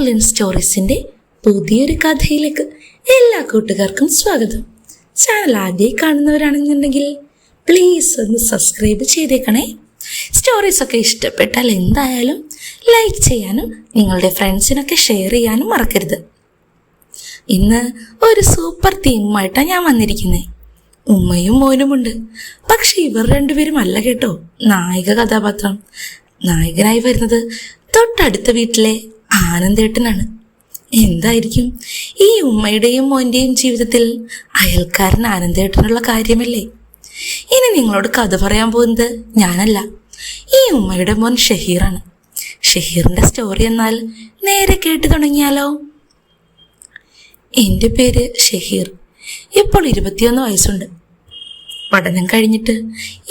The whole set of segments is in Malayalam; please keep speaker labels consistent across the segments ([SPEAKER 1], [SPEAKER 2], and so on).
[SPEAKER 1] മെർലിൻ സ്റ്റോറീസിന്റെ പുതിയൊരു കഥയിലേക്ക് എല്ലാ കൂട്ടുകാർക്കും സ്വാഗതം. ചാനൽ ആദ്യമായി കാണുന്നവരാണെന്നുണ്ടെങ്കിൽ പ്ലീസ് ഒന്ന് സബ്സ്ക്രൈബ് ചെയ്തേക്കണേ. സ്റ്റോറീസ് ഒക്കെ ഇഷ്ടപ്പെട്ടാൽ എന്തായാലും ലൈക്ക് ചെയ്യാനും നിങ്ങളുടെ ഫ്രണ്ട്സിനൊക്കെ ഷെയർ ചെയ്യാനും മറക്കരുത്. ഇന്ന് ഒരു സൂപ്പർ തീമുമായിട്ടാണ് ഞാൻ വന്നിരിക്കുന്നത്. ഉമ്മയും മോനുമുണ്ട് പക്ഷെ ഇവർ രണ്ടുപേരും അല്ല കേട്ടോ. നായിക കഥാപാത്രം. നായകനായി വരുന്നത് തൊട്ടടുത്ത വീട്ടിലെ ആനന്ദേട്ടനാണ്. എന്തായിരിക്കും? ഈ ഉമ്മയുടെയും മോന്റെയും ജീവിതത്തിൽ അയൽക്കാരൻ ആനന്ദേട്ടനുള്ള കാര്യമല്ലേ? ഇനി നിങ്ങളോട് കഥ പറയാൻ പോകുന്നത് ഞാനല്ല. ഈ ഉമ്മയുടെ മോൻ ഷഹീറാണ്. ഷഹീറിന്റെ സ്റ്റോറി എന്നാൽ നേരെ കേട്ട് തുടങ്ങിയാലോ? എന്റെ പേര് ഷഹീർ. ഇപ്പോൾ ഇരുപത്തിയൊന്ന് വയസ്സുണ്ട്. പഠനം കഴിഞ്ഞിട്ട്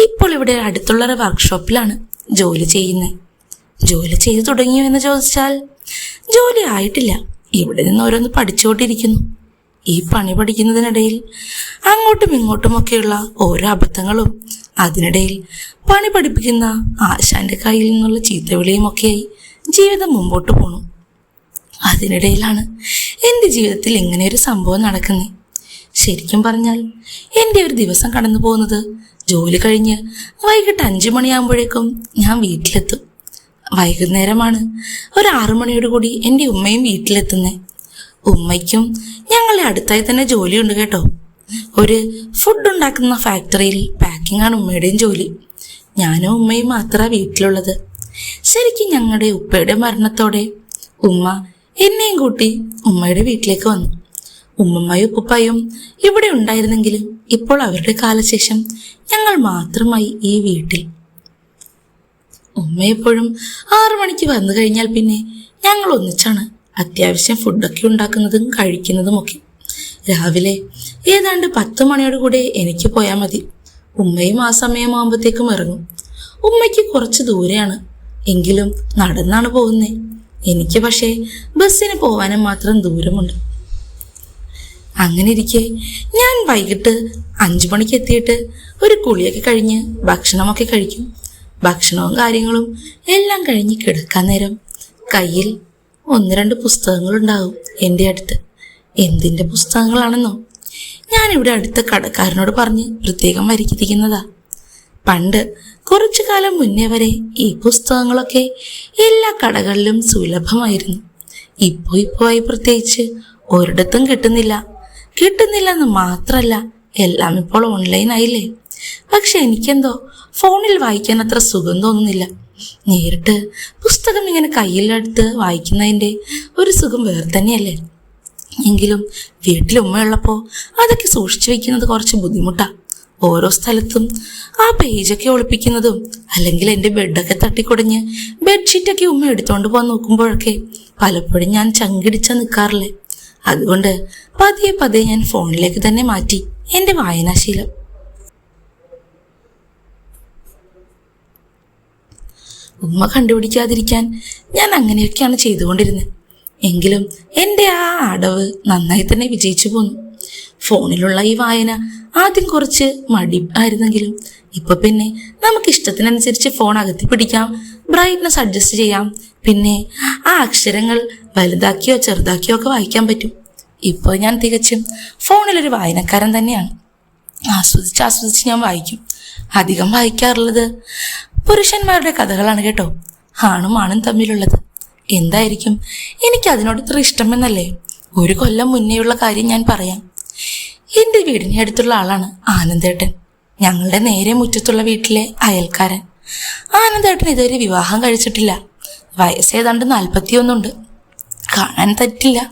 [SPEAKER 1] ഇപ്പോൾ ഇവിടെ അടുത്തുള്ള ഒരു വർക്ക്ഷോപ്പിലാണ് ജോലി ചെയ്യുന്നത്. ജോലി ചെയ്തു തുടങ്ങിയോ എന്ന് ചോദിച്ചാൽ ജോലി ആയിട്ടില്ല. ഇവിടെ നിന്ന് ഓരോന്ന് പഠിച്ചുകൊണ്ടിരിക്കുന്നു ഈ പണി പഠിക്കുന്നതിനിടയിൽ അങ്ങോട്ടും ഇങ്ങോട്ടുമൊക്കെയുള്ള ഓരോ അബദ്ധങ്ങളും അതിനിടയിൽ പണി പഠിപ്പിക്കുന്ന ആശാന്റെ കയ്യിൽ നിന്നുള്ള ചീത്തവിളിയും ഒക്കെയായി ജീവിതം മുമ്പോട്ട് പോണു. അതിനിടയിലാണ് എന്റെ ജീവിതത്തിൽ ഇങ്ങനെ ഒരു സംഭവം നടക്കുന്നത് ശരിക്കും പറഞ്ഞാൽ എന്റെ ഒരു ദിവസം കടന്നു പോകുന്നത് ജോലി കഴിഞ്ഞ് വൈകിട്ട് അഞ്ചു മണിയാകുമ്പോഴേക്കും ഞാൻ വീട്ടിലെത്തും. വൈകുന്നേരമാണ്. ഒരു ആറുമണിയോട് കൂടി എന്റെ ഉമ്മയും വീട്ടിലെത്തുന്നത് ഉമ്മയ്ക്കും ഞങ്ങളുടെ അടുത്തായി തന്നെ ജോലിയുണ്ട് കേട്ടോ. ഒരു ഫുഡ് ഉണ്ടാക്കുന്ന ഫാക്ടറിയിൽ പാക്കിംഗ് ആണ് ഉമ്മയുടെയും ജോലി. ഞാനും ഉമ്മയും മാത്രമാണ് വീട്ടിലുള്ളത്. ശരിക്കും ഞങ്ങളുടെ ഉപ്പയുടെ മരണത്തോടെ ഉമ്മ എന്നെയും കൂട്ടി ഉമ്മയുടെ വീട്ടിലേക്ക് വന്നു. ഉമ്മമ്മയും ഉപ്പുപ്പയും ഇവിടെ ഉണ്ടായിരുന്നെങ്കിലും ഇപ്പോൾ അവരുടെ കാലശേഷം ഞങ്ങൾ മാത്രമായി ഈ വീട്ടിൽ ഉമ്മ എപ്പോഴും ആറു മണിക്ക് വന്നു കഴിഞ്ഞാൽ പിന്നെ ഞങ്ങൾ ഒന്നിച്ചാണ് അത്യാവശ്യം ഫുഡൊക്കെ ഉണ്ടാക്കുന്നതും കഴിക്കുന്നതും ഒക്കെ. രാവിലെ ഏതാണ്ട് പത്ത് മണിയോട് കൂടെ എനിക്ക് പോയാൽ മതി. ഉമ്മയും ആ സമയമാകുമ്പോഴത്തേക്കും ഇറങ്ങും. ഉമ്മയ്ക്ക് കുറച്ച് ദൂരെയാണ്. എങ്കിലും നടന്നാണ് പോകുന്നത് എനിക്ക് പക്ഷേ ബസ്സിന് പോവാനും മാത്രം ദൂരമുണ്ട്. അങ്ങനെ ഇരിക്കെ ഞാൻ വൈകിട്ട് അഞ്ചു മണിക്ക് എത്തിയിട്ട് ഒരു കുളിയൊക്കെ കഴിഞ്ഞ് ഭക്ഷണമൊക്കെ കഴിക്കും. ഭക്ഷണവും കാര്യങ്ങളും എല്ലാം കഴിഞ്ഞ് കിടക്കാൻ നേരം കയ്യിൽ ഒന്ന് രണ്ട് പുസ്തകങ്ങളുണ്ടാവും എന്റെ അടുത്ത്. എന്തിന്റെ പുസ്തകങ്ങളാണെന്നോ? ഞാനിവിടെ അടുത്ത കടക്കാരനോട് പറഞ്ഞ് പ്രത്യേകം വരയ്ക്കിരിക്കുന്നതാ പണ്ട് കുറച്ചു കാലം മുന്നേ വരെ ഈ പുസ്തകങ്ങളൊക്കെ എല്ലാ കടകളിലും സുലഭമായിരുന്നു. ഇപ്പോൾ ഇപ്പോയി പ്രത്യേകിച്ച് ഒരിടത്തും കിട്ടുന്നില്ല. കിട്ടുന്നില്ലെന്ന് മാത്രമല്ല എല്ലാം ഇപ്പോൾ ഓൺലൈൻ ആയില്ലേ? പക്ഷെ എനിക്കെന്തോ ഫോണിൽ വായിക്കാൻ അത്ര സുഖം തോന്നുന്നില്ല. നേരിട്ട് പുസ്തകം ഇങ്ങനെ കയ്യിലെടുത്ത് വായിക്കുന്നതിന്റെ ഒരു സുഖം വേറെ തന്നെയല്ലേ? എങ്കിലും വീട്ടിൽ ഉമ്മയുള്ളപ്പോൾ അതൊക്കെ സൂക്ഷിച്ചു വെക്കുന്നത് കുറച്ച് ബുദ്ധിമുട്ടാ. ഓരോ സ്ഥലത്തും ആ പേജൊക്കെ ഒളിപ്പിക്കുന്നതും അല്ലെങ്കിൽ എന്റെ ബെഡൊക്കെ തട്ടിക്കൊടിഞ്ഞ് ബെഡ്ഷീറ്റൊക്കെ ഉമ്മ എടുത്തുകൊണ്ട് പോകാൻ നോക്കുമ്പോഴൊക്കെ പലപ്പോഴും ഞാൻ ചങ്കിടിച്ച നിൽക്കാറില്ലേ അതുകൊണ്ട് പതിയെ പതിയെ ഞാൻ ഫോണിലേക്ക് തന്നെ മാറ്റി എന്റെ വായനാശീലം. ഉമ്മ കണ്ടുപിടിക്കാതിരിക്കാൻ ഞാൻ അങ്ങനെയൊക്കെയാണ് ചെയ്തുകൊണ്ടിരുന്നത്. എങ്കിലും എന്റെ ആ അടവ് നന്നായി തന്നെ വിജയിച്ചു പോന്നു. ഫോണിലുള്ള ഈ വായന ആദ്യം കുറച്ച് മടി ആയിരുന്നെങ്കിലും ഇപ്പൊ പിന്നെ നമുക്ക് ഇഷ്ടത്തിനനുസരിച്ച് ഫോൺ അകത്തി പിടിക്കാം ബ്രൈറ്റ്നസ് അഡ്ജസ്റ്റ് ചെയ്യാം. പിന്നെ ആ അക്ഷരങ്ങൾ വലുതാക്കിയോ ചെറുതാക്കിയോ ഒക്കെ വായിക്കാൻ പറ്റും. ഇപ്പോൾ ഞാൻ തികച്ചും ഫോണിലൊരു വായനക്കാരൻ തന്നെയാണ്. ആസ്വദിച്ച് ആസ്വദിച്ച് ഞാൻ വായിക്കും. അധികം വായിക്കാറുള്ളത് പുരുഷന്മാരുടെ കഥകളാണ് കേട്ടോ. ആണും ആണും തമ്മിലുള്ളത്. എന്തായിരിക്കും? എനിക്ക് അതിനോട് ഇത്ര ഇഷ്ടമെന്നല്ലേ? ഒരു കൊല്ലം മുന്നേയുള്ള കാര്യം ഞാൻ പറയാം. എന്റെ വീടിന് അടുത്തുള്ള ആളാണ് ആനന്ദേട്ടൻ. ഞങ്ങളുടെ നേരെ മുറ്റത്തുള്ള വീട്ടിലെ അയൽക്കാരൻ. ആനന്ദേട്ടൻ ഇതുവരെ വിവാഹം കഴിച്ചിട്ടില്ല. വയസ്സേതാണ്ട് നാൽപ്പത്തിയൊന്നുണ്ട്. കാണാൻ തെറ്റില്ല.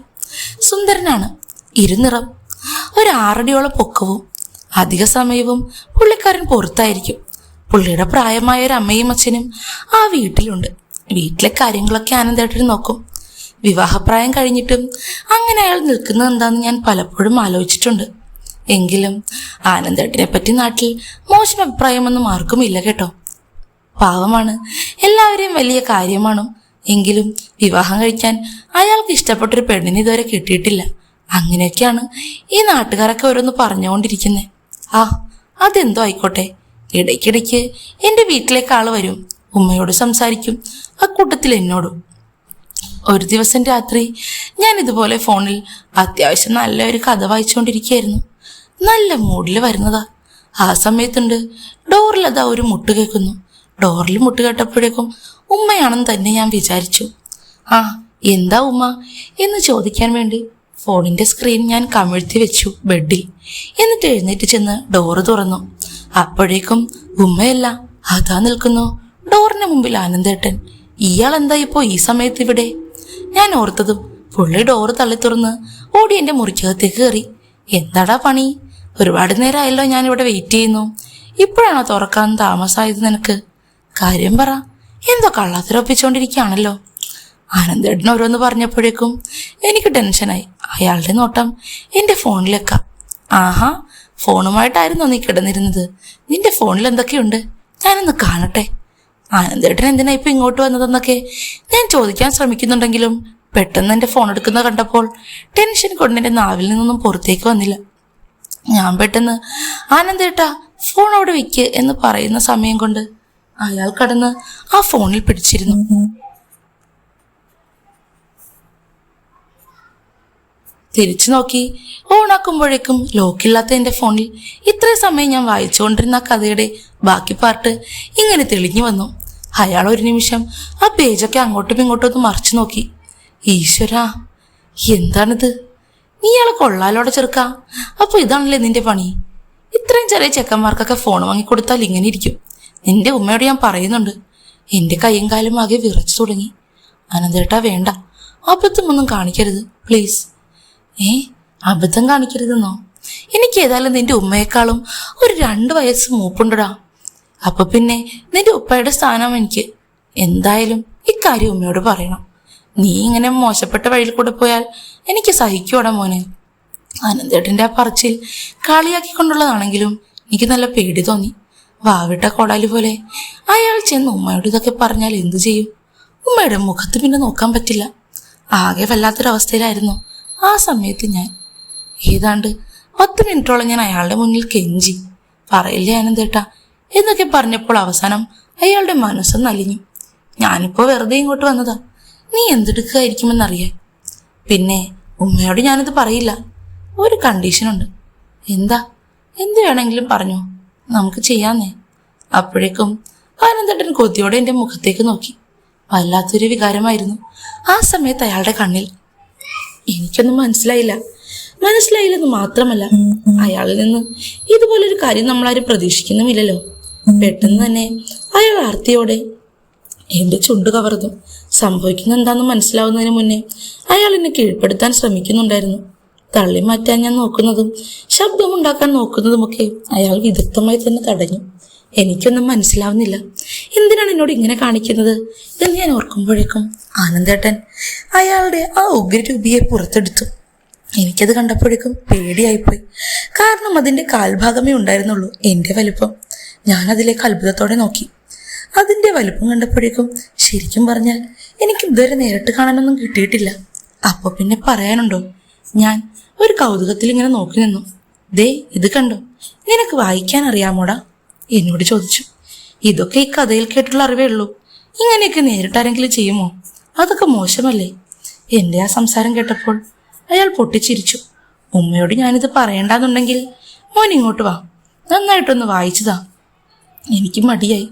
[SPEAKER 1] സുന്ദരനാണ്. ഇരുനിറം. ഒരു ആറടിയോളം പൊക്കവും. അധിക സമയവും പുള്ളിക്കാരൻ പുറത്തായിരിക്കും. പുള്ളിയുടെ പ്രായമായ ഒരു അമ്മയും അച്ഛനും ആ വീട്ടിലുണ്ട്. വീട്ടിലെ കാര്യങ്ങളൊക്കെ ആനന്ദേട്ടൻ നോക്കും. വിവാഹപ്രായം കഴിഞ്ഞിട്ടും അങ്ങനെ അയാൾ നിൽക്കുന്നത് എന്താണെന്ന് ഞാൻ പലപ്പോഴും ആലോചിച്ചിട്ടുണ്ട്. എങ്കിലും ആനന്ദേട്ടനെ പറ്റി നാട്ടിൽ മോശം അഭിപ്രായമൊന്നും ആർക്കും ഇല്ല കേട്ടോ. പാവമാണ്. എല്ലാവരെയും വലിയ കാര്യമാണ്. എങ്കിലും വിവാഹം കഴിക്കാൻ അയാൾക്ക് ഇഷ്ടപ്പെട്ടൊരു പെണ്ണിനെ ഇതുവരെ കിട്ടിയിട്ടില്ല. അങ്ങനെയൊക്കെയാണ് ഈ നാട്ടുകാരൊക്കെ ഓരോന്ന് പറഞ്ഞുകൊണ്ടിരിക്കുന്നത് ആ അതെന്തോ ആയിക്കോട്ടെ. ഇടയ്ക്കിടയ്ക്ക് എന്റെ വീട്ടിലേക്ക് ആൾ വരും. ഉമ്മയോട് സംസാരിക്കും. അക്കൂട്ടത്തിൽ എന്നോടും. ഒരു ദിവസം രാത്രി ഞാൻ ഇതുപോലെ ഫോണിൽ അത്യാവശ്യം നല്ല ഒരു കഥ വായിച്ചുകൊണ്ടിരിക്കുകയായിരുന്നു. നല്ല മൂഡിൽ വരുന്നതാ. ആ സമയത്തുണ്ട് ഡോറിൽ അതാ ഒരു മുട്ട് കേൾക്കുന്നു. ഡോറിൽ മുട്ട് കേട്ടപ്പോഴേക്കും ഉമ്മയാണെന്ന് തന്നെ ഞാൻ വിചാരിച്ചു. ആ എന്താ ഉമ്മ? എന്ന് ചോദിക്കാൻ വേണ്ടി ഫോണിന്റെ സ്ക്രീൻ ഞാൻ കമിഴ്ത്തി വെച്ചു ബെഡിൽ. എന്നിട്ട് എഴുന്നേറ്റ് ചെന്ന് ഡോറ് തുറന്നു. അപ്പോഴേക്കും ഉമ്മയല്ല അതാ നിൽക്കുന്നു. ഡോറിന് മുമ്പിൽ ആനന്ദേട്ടൻ. ഇയാൾ എന്താ ഇപ്പോ ഈ സമയത്ത് ഇവിടെ? ഞാൻ ഓർത്തതും പുള്ളി ഡോറ് തള്ളി തുറന്ന് ഓടി എന്റെ മുറിക്കകത്തേക്ക് കയറി. എന്താടാ പണി? ഒരുപാട് നേരമായല്ലോ ഞാൻ ഇവിടെ വെയിറ്റ് ചെയ്യുന്നു. ഇപ്പോഴാണോ തുറക്കാൻ താമസമായത് നിനക്ക്? കാര്യം പറ. എന്തോ കള്ളത്തിരൊപ്പിച്ചോണ്ടിരിക്കുകയാണല്ലോ ആനന്ദേട്ടൻ ഓരോന്ന് പറഞ്ഞപ്പോഴേക്കും എനിക്ക് ടെൻഷനായി. അയാളുടെ നോട്ടം എന്റെ ഫോണിലേക്കാം. ആഹാ ഫോണുമായിട്ടായിരുന്നോ നീ കിടന്നിരുന്നത്? നിന്റെ ഫോണിൽ എന്തൊക്കെയുണ്ട്? ഞാനൊന്ന് കാണട്ടെ. ആനന്ദേട്ടൻ എന്തിനാ ഇപ്പൊ ഇങ്ങോട്ട് വന്നതെന്നൊക്കെ ഞാൻ ചോദിക്കാൻ ശ്രമിക്കുന്നുണ്ടെങ്കിലും പെട്ടെന്ന് എന്റെ ഫോൺ എടുക്കുന്ന കണ്ടപ്പോൾ ടെൻഷൻ കൊണ്ട് എന്റെ നാവിൽ നിന്നൊന്നും പുറത്തേക്ക് വന്നില്ല. ഞാൻ പെട്ടെന്ന് ആനന്ദേട്ടാ ഫോൺ അവിടെ വെക്ക് എന്ന് പറയുന്ന സമയം കൊണ്ട് അയാൾ കടന്ന് ആ ഫോണിൽ പിടിച്ചിരുന്നു. തിരിച്ചു നോക്കി. ഓണാക്കുമ്പോഴേക്കും ലോക്കില്ലാത്ത എന്റെ ഫോണിൽ ഇത്രയും സമയം ഞാൻ വായിച്ചുകൊണ്ടിരുന്ന കഥയുടെ ബാക്കി പാർട്ട് ഇങ്ങനെ തെളിഞ്ഞു വന്നു. അയാൾ ഒരു നിമിഷം ആ പേജൊക്കെ അങ്ങോട്ടും ഇങ്ങോട്ടും ഒന്ന് മറിച്ചു നോക്കി. ഈശ്വരാ എന്താണിത്? നീ ഇയാളെ കൊള്ളാലോടെ ചെറുക്ക. അപ്പോൾ ഇതാണല്ലേ നിന്റെ പണി? ഇത്രയും ചെറിയ ചെക്കന്മാർക്കൊക്കെ ഫോൺ വാങ്ങിക്കൊടുത്താൽ ഇങ്ങനെ ഇരിക്കും. നിന്റെ ഉമ്മയോട് ഞാൻ പറയുന്നുണ്ട്. എന്റെ കൈയും കാലും ആകെ വിറച്ചു തുടങ്ങി. അനന്തേട്ടാ വേണ്ട. അബദ്ധമൊന്നും കാണിക്കരുത്. പ്ലീസ് ഏ? അബദ്ധം കാണിക്കരുതെന്നോ? എനിക്ക് ഏതായാലും നിന്റെ ഉമ്മയെക്കാളും ഒരു രണ്ട് വയസ്സ് മൂപ്പുണ്ടടാ. അപ്പൊ പിന്നെ നിന്റെ ഉപ്പയുടെ സ്ഥാനം എനിക്ക്. എന്തായാലും ഇക്കാര്യം ഉമ്മയോട് പറയണം. നീ ഇങ്ങനെ മോശപ്പെട്ട വഴിയിൽ കൂടെ പോയാൽ എനിക്ക് സഹിക്കൂടാ മോനെ. അനന്തേട്ടന്റെ ആ പറച്ചിൽ കളിയാക്കിക്കൊണ്ടുള്ളതാണെങ്കിലും എനിക്ക് നല്ല പേടി തോന്നി. വാവിട്ട കോടാലി പോലെ അയാൾ ചെന്ന് ഉമ്മയോട് ഇതൊക്കെ പറഞ്ഞാൽ എന്തു ചെയ്യും? ഉമ്മയുടെ മുഖത്ത് പിന്നെ നോക്കാൻ പറ്റില്ല. ആകെ വല്ലാത്തൊരവസ്ഥയിലായിരുന്നു. ആ സമയത്ത് ഞാൻ ഏതാണ്ട് പത്ത് മിനിറ്റോളം ഞാൻ അയാളുടെ മുന്നിൽ കെഞ്ചി. പറയില്ല ആനന്ദേട്ടാ എന്നൊക്കെ പറഞ്ഞപ്പോൾ അവസാനം അയാളുടെ മനസ്സും നലിഞ്ഞു. ഞാനിപ്പോ വെറുതെ ഇങ്ങോട്ട് വന്നതാ. നീ എന്തെടുക്കുകയായിരിക്കുമെന്നറിയാൻ. പിന്നെ ഉമ്മയോട് ഞാനിത് പറയില്ല. ഒരു കണ്ടീഷനുണ്ട്. എന്താ? എന്ത് വേണമെങ്കിലും പറഞ്ഞോ. നമുക്ക് ചെയ്യാന്നേ. അപ്പോഴേക്കും ആനന്ദേട്ടൻ കൊതിയോടെ എന്റെ മുഖത്തേക്ക് നോക്കി. വല്ലാത്തൊരു വികാരമായിരുന്നു. ആ സമയത്ത് അയാളുടെ കണ്ണിൽ എനിക്കൊന്നും മനസ്സിലായില്ല. മനസ്സിലായില്ലെന്ന് മാത്രമല്ല അയാളിൽ നിന്ന് ഇതുപോലൊരു കാര്യം ആരും പ്രതീക്ഷിക്കുന്നുമില്ലല്ലോ. പെട്ടെന്ന് തന്നെ അയാൾ ആർത്തിയോടെ എന്റെ ചുണ്ട് കവർന്നു. സംഭവിക്കുന്ന എന്താണെന്ന് മനസ്സിലാവുന്നതിന് മുന്നേ അയാൾ എന്നെ കീഴ്പ്പെടുത്താൻ ശ്രമിക്കുന്നുണ്ടായിരുന്നു. തള്ളി മാറ്റാൻ ഞാൻ നോക്കുന്നതും ശബ്ദമുണ്ടാക്കാൻ നോക്കുന്നതുമൊക്കെ അയാൾ വിദഗ്ധമായി തന്നെ തടഞ്ഞു. എനിക്കൊന്നും മനസ്സിലാവുന്നില്ല. എന്തിനാണ് എന്നോട് ഇങ്ങനെ കാണിക്കുന്നത് എന്ന് ഞാൻ ഓർക്കുമ്പോഴേക്കും ആനന്ദേട്ടൻ അയാളുടെ ആ ഉഗ്രരൂപിയെ പുറത്തെടുത്തു. എനിക്കത് കണ്ടപ്പോഴേക്കും പേടിയായിപ്പോയി. കാരണം അതിന്റെ കാൽഭാഗമേ ഉണ്ടായിരുന്നുള്ളൂ എന്റെ വലുപ്പം. ഞാൻ അതിലേക്ക് അത്ഭുതത്തോടെ നോക്കി. അതിന്റെ വലുപ്പം കണ്ടപ്പോഴേക്കും ശരിക്കും പറഞ്ഞാൽ എനിക്ക് ഇതുവരെ നേരിട്ട് കാണാനൊന്നും കിട്ടിയിട്ടില്ല. അപ്പോൾ പിന്നെ പറയാനുണ്ടോ? ഞാൻ ഒരു കൗതുകത്തിൽ ഇങ്ങനെ നോക്കി നിന്നു. ദേ ഇത് കണ്ടോ? നിനക്ക് വായിക്കാൻ അറിയാമോടാ? എന്നോട് ചോദിച്ചു. ഇതൊക്കെ ഈ കഥയിൽ കേട്ടുള്ള അറിവേ ഉള്ളൂ. ഇങ്ങനെയൊക്കെ നേരിട്ടാരെങ്കിലും ചെയ്യുമോ? അതൊക്കെ മോശമല്ലേ? എന്റെ ആ സംസാരം കേട്ടപ്പോൾ അയാൾ പൊട്ടിച്ചിരിച്ചു. ഉമ്മയോട് ഞാനിത് പറയണ്ടെന്നുണ്ടെങ്കിൽ മോൻ ഇങ്ങോട്ട് വാ. നന്നായിട്ടൊന്ന് വായിച്ചതാ എനിക്ക് മടിയായി.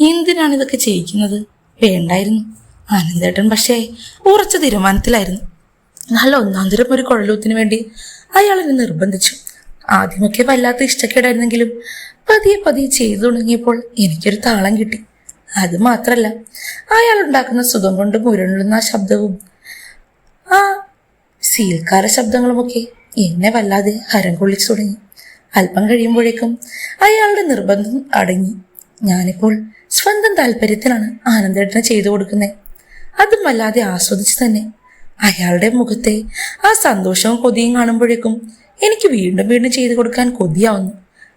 [SPEAKER 1] എന്തിനാണ് ഇതൊക്കെ ചെയ്യിക്കുന്നത്? വേണ്ടായിരുന്നു. ആനന്ദേട്ടൻ പക്ഷേ ഉറച്ച തീരുമാനത്തിലായിരുന്നു. നല്ല ഒന്നാന്തരം ഒരു കുഴലൂത്തിന് വേണ്ടി അയാൾ നിർബന്ധിച്ചു. ആദ്യമൊക്കെ വല്ലാത്ത ഇഷ്ടക്കേടായിരുന്നെങ്കിലും പതിയെ പതിയെ ചെയ്തു തുടങ്ങിയപ്പോൾ എനിക്കൊരു താളം കിട്ടി. അത് മാത്രല്ല അയാൾ ഉണ്ടാക്കുന്ന സുഖം കൊണ്ട് മുരളുന്ന ആ ശബ്ദവും ആ സീൽക്കാര ശബ്ദങ്ങളുമൊക്കെ എന്നെ വല്ലാതെ ഹരം കൊള്ളിച്ചു തുടങ്ങി. അല്പം കഴിയുമ്പോഴേക്കും അയാളുടെ നിർബന്ധം അടങ്ങി. ഞാനിപ്പോൾ സ്വന്തം താല്പര്യത്തിനാണ് ആനന്ദേട്ടനെ ചെയ്തു കൊടുക്കുന്നത് അതും വല്ലാതെ ആസ്വദിച്ച് തന്നെ അയാളുടെ മുഖത്തെ ആ സന്തോഷവും കൊതിയും കാണുമ്പോഴേക്കും എനിക്ക് വീണ്ടും വീണ്ടും ചെയ്തു കൊടുക്കാൻ കൊതിയാവുന്നു.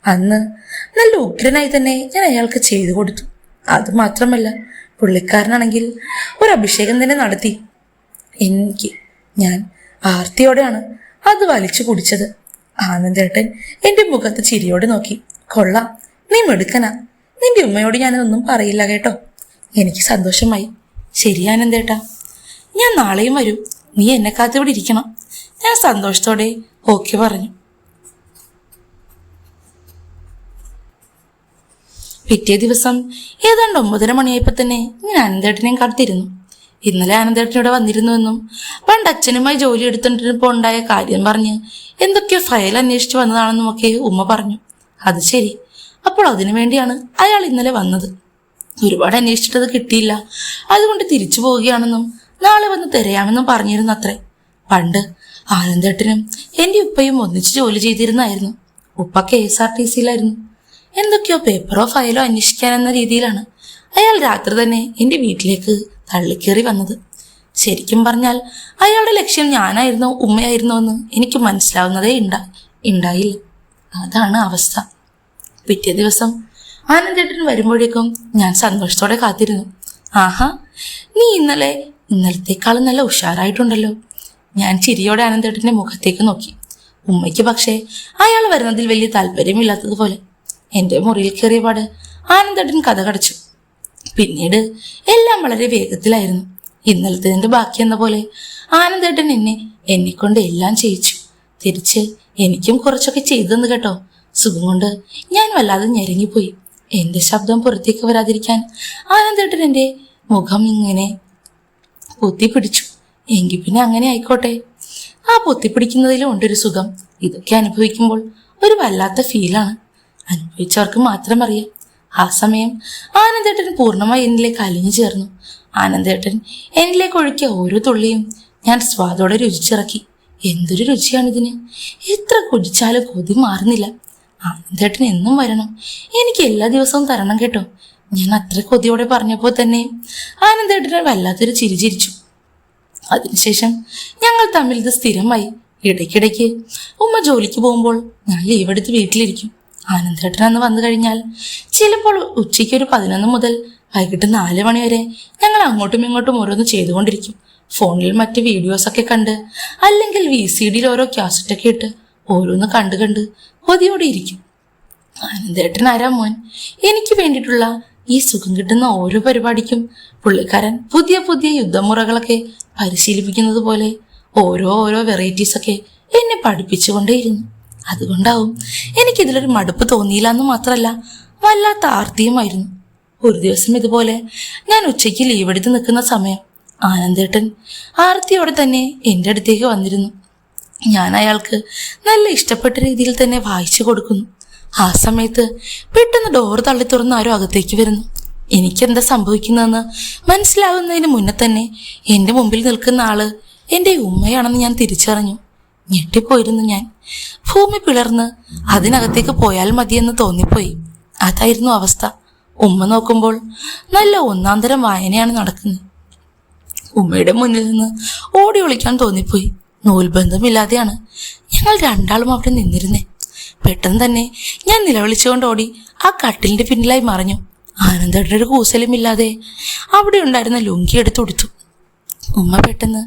[SPEAKER 1] അന്ന് നല്ല ഉഗ്രനായി തന്നെ ഞാൻ അയാൾക്ക് ചെയ്തു കൊടുത്തു. അത് മാത്രമല്ല പുള്ളിക്കാരനാണെങ്കിൽ ഒരു അഭിഷേകം തന്നെ നടത്തി. എനിക്ക് ഞാൻ ആർത്തിയോടെയാണ് അത് വലിച്ചു കുടിച്ചത്. ആനന്ദേട്ടൻ എന്റെ മുഖത്ത് ചിരിയോട് നോക്കി. കൊള്ളാം നീ മെടുക്കനാ. നിന്റെ ഉമ്മയോട് ഞാനതൊന്നും പറയില്ല കേട്ടോ. എനിക്ക് സന്തോഷമായി. ശരി ആനന്ദേട്ടാ ഞാൻ നാളെയും വരും. നീ എന്നെ കാത്തിവിടെ ഇരിക്കണം ഞാൻ സന്തോഷത്തോടെ ഓക്കെ പറഞ്ഞു. പിറ്റേ ദിവസം ഏതാണ്ട് ഒമ്പതര മണിയായപ്പോൾ തന്നെ ഞാൻ അനന്തേട്ടനെയും കാത്തിരുന്നു. ഇന്നലെ ആനന്ദേട്ടൻ ഇവിടെ വന്നിരുന്നുവെന്നും പണ്ട് അച്ഛനുമായി ജോലി എടുത്തിട്ടിപ്പോൾ ഉണ്ടായ കാര്യം പറഞ്ഞ് എന്തൊക്കെയോ ഫയൽ അന്വേഷിച്ച് വന്നതാണെന്നും ഒക്കെ ഉമ്മ പറഞ്ഞു. അത് ശരി. അപ്പോൾ അതിനു വേണ്ടിയാണ് അയാൾ ഇന്നലെ വന്നത്. ഒരുപാട് അന്വേഷിച്ചിട്ടത് കിട്ടിയില്ല. അതുകൊണ്ട് തിരിച്ചു പോവുകയാണെന്നും നാളെ വന്ന് തിരയാമെന്നും പറഞ്ഞിരുന്നു അത്രേ. പണ്ട് ആനന്ദേട്ടനും എന്റെ ഉപ്പയും ഒന്നിച്ച് ജോലി ചെയ്തിരുന്നായിരുന്നു. ഉപ്പ കെ എസ് ആർ ടി സിയിലായിരുന്നു. എന്തൊക്കെയോ പേപ്പറോ ഫയലോ അന്വേഷിക്കാനെന്ന രീതിയിലാണ് അയാൾ രാത്രി തന്നെ എന്റെ വീട്ടിലേക്ക് തള്ളിക്കേറി വന്നത്. ശരിക്കും പറഞ്ഞാൽ അയാളുടെ ലക്ഷ്യം ഞാനായിരുന്നോ ഉമ്മയായിരുന്നോ എന്ന് എനിക്ക് മനസ്സിലാവുന്നതേ ഉണ്ടാ ഉണ്ടായില്ല അതാണ് അവസ്ഥ. പിറ്റേ ദിവസം ആനന്ദേട്ടൻ വരുമ്പോഴേക്കും ഞാൻ സന്തോഷത്തോടെ കാത്തിരുന്നു. ആഹാ നീ ഇന്നലെ ഇന്നലത്തേക്കാളും നല്ല ഉഷാറായിട്ടുണ്ടല്ലോ. ഞാൻ ചിരിയോടെ ആനന്ദേട്ടന്റെ മുഖത്തേക്ക് നോക്കി. ഉമ്മയ്ക്ക് പക്ഷേ അയാൾ വരുന്നതിൽ വലിയ താല്പര്യമില്ലാത്തതുപോലെ എന്റെ മുറിയിൽ കയറിയപാട് ആനന്ദേട്ടൻ കഥ കടച്ചു. പിന്നീട് എല്ലാം വളരെ വേഗത്തിലായിരുന്നു. ഇന്നലത്തേതിന്റെ ബാക്കി എന്ന പോലെ ആനന്ദേട്ടൻ എന്നെ എന്നെക്കൊണ്ട് എല്ലാം ചെയ്യിച്ചു. തിരിച്ച് എനിക്കും കുറച്ചൊക്കെ ചെയ്തെന്ന് കേട്ടോ. സുഖം കൊണ്ട് ഞാൻ വല്ലാതെ ഞെരങ്ങിപ്പോയി. എന്റെ ശബ്ദം പുറത്തേക്ക് വരാതിരിക്കാൻ ആനന്ദേട്ടൻ എന്റെ മുഖം ഇങ്ങനെ പൊത്തിപ്പിടിച്ചു. എങ്കിൽ പിന്നെ അങ്ങനെ ആയിക്കോട്ടെ. ആ പൊത്തിപ്പിടിക്കുന്നതിലും ഉണ്ടൊരു സുഖം. ഇതൊക്കെ അനുഭവിക്കുമ്പോൾ ഒരു വല്ലാത്ത ഫീലാണ് അനുഭവിച്ചവർക്ക് മാത്രം അറിയാം. ആ സമയം ആനന്ദേട്ടൻ പൂർണമായി എന്നിലേക്ക് അലിഞ്ഞു ചേർന്നു. ആനന്ദേട്ടൻ എന്നിലേക്ക് ഒഴുക്കിയ ഓരോ തുള്ളിയും ഞാൻ സ്വാദോടെ രുചിച്ചിറക്കി. എന്തൊരു രുചിയാണിതിന്. എത്ര കുടിച്ചാലും കൊതി മാറുന്നില്ല. ആനന്ദേട്ടൻ എന്നും വരണം. എനിക്ക് എല്ലാ ദിവസവും തരണം കേട്ടോ. ഞാൻ അത്ര കൊതിയോടെ പറഞ്ഞപ്പോൾ തന്നെ ആനന്ദേട്ടനെ വല്ലാത്തൊരു ചിരി ചിരിച്ചു. അതിനുശേഷം ഞങ്ങൾ തമ്മിൽ ഇത് സ്ഥിരമായി. ഇടയ്ക്കിടയ്ക്ക് ഉമ്മ ജോലിക്ക് പോകുമ്പോൾ ഞാൻ ലീവെടുത്ത് വീട്ടിലിരിക്കും. ആനന്ദേട്ടൻ അന്ന് വന്നു കഴിഞ്ഞാൽ ചിലപ്പോൾ ഉച്ചയ്ക്ക് ഒരു പതിനൊന്ന് മുതൽ വൈകിട്ട് നാല് മണി വരെ ഞങ്ങൾ അങ്ങോട്ടും ഇങ്ങോട്ടും ഓരോന്ന് ചെയ്തുകൊണ്ടിരിക്കും. ഫോണിൽ മറ്റ് വീഡിയോസൊക്കെ കണ്ട് അല്ലെങ്കിൽ വി സി ഡിയിൽ ഓരോ ക്യാസറ്റൊക്കെ ഇട്ട് ഓരോന്ന് കണ്ട് കണ്ട് കൊതിയോടെ ഇരിക്കും. ആനന്ദേട്ടൻ ആരാ മോൻ? എനിക്ക് വേണ്ടിയിട്ടുള്ള ഈ സുഖം കിട്ടുന്ന ഓരോ പരിപാടിക്കും പുള്ളിക്കാരൻ പുതിയ പുതിയ യുദ്ധമുറകളൊക്കെ പരിശീലിപ്പിക്കുന്നത് പോലെ ഓരോ ഓരോ വെറൈറ്റീസ് ഒക്കെ എന്നെ പഠിപ്പിച്ചുകൊണ്ടേയിരുന്നു. അതുകൊണ്ടാവും എനിക്കിതിലൊരു മടുപ്പ് തോന്നിയില്ല എന്ന് മാത്രമല്ല വല്ലാത്ത ആർത്തിയുമായിരുന്നു. ഒരു ദിവസം ഇതുപോലെ ഞാൻ ഉച്ചയ്ക്ക് ലീവ് എടുത്ത് നിൽക്കുന്ന സമയം ആനന്ദേട്ടൻ ആർത്തിയോടെ തന്നെ എന്റെ അടുത്തേക്ക് വന്നിരുന്നു. ഞാൻ അയാൾക്ക് നല്ല ഇഷ്ടപ്പെട്ട രീതിയിൽ തന്നെ വായിച്ചു കൊടുക്കുന്നു. ആ സമയത്ത് പെട്ടെന്ന് ഡോർ തള്ളി തുറന്ന് ആരും അകത്തേക്ക് വരുന്നു. എനിക്കെന്താ സംഭവിക്കുന്നതെന്ന് മനസ്സിലാവുന്നതിന് മുന്നേ തന്നെ എന്റെ മുമ്പിൽ നിൽക്കുന്ന ആൾ എന്റെ ഉമ്മയാണെന്ന് ഞാൻ തിരിച്ചറിഞ്ഞു. ഞെട്ടിപ്പോയിരുന്നു ഞാൻ. ഭൂമി പിളർന്ന് അതിനകത്തേക്ക് പോയാൽ മതിയെന്ന് തോന്നിപ്പോയി. അതായിരുന്നു അവസ്ഥ. ഉമ്മ നോക്കുമ്പോൾ നല്ല ഒന്നാന്തരം വായനയാണ് നടക്കുന്നത്. ഉമ്മയുടെ മുന്നിൽ നിന്ന് ഓടി ഒളിക്കാൻ തോന്നിപ്പോയി. നൂൽബന്ധമില്ലാതെയാണ് ഞങ്ങൾ രണ്ടാളും അവിടെ നിന്നിരുന്നേ. പെട്ടെന്ന് തന്നെ ഞാൻ നിലവിളിച്ചുകൊണ്ട് ഓടി ആ കട്ടിലിന്റെ പിന്നിലായി മറഞ്ഞു. ആനന്ദയുടെ ഒരു കൂസലുമില്ലാതെ അവിടെ ഉണ്ടായിരുന്ന ലുങ്കി എടുത്തു കൊടുത്തു ഉമ്മ പെട്ടെന്ന്